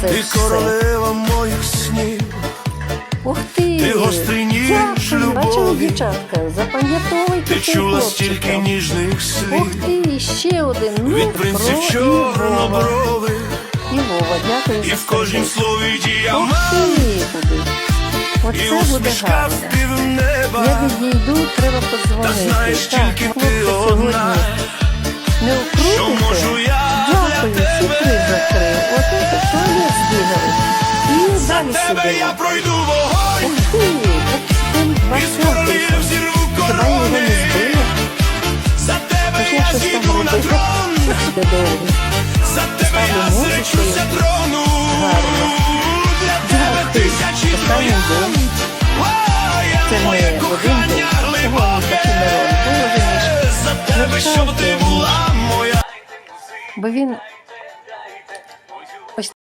це Ти все. королева моїх снів, Ух ти! Ти гострий ніж Дякую, любові. дівчатка, запам'ятовуйте ти цей чула хлопчика. стільки ніжних Ух слів ти, ще один. Ну, від принців про чорнобрових, І Вова, дякую і за в кожнім сердечко. слові Ух діамант, ти, і Оце буде усмішка в Я неба. відійду, треба Та подзвонити. знаєш, Так, тільки хлопці ти сьогодні одна, не що можу я Дякую, для всі тебе. три закрив. От. І тебе я пройду вогонь, і королів зірву корони. За тебе я зійду на трон, за тебе я зречуся трону. Для тебе тисячі троянд. Я твоє кохання. Глибоке. За тебе, щоб ти була моя. Бо він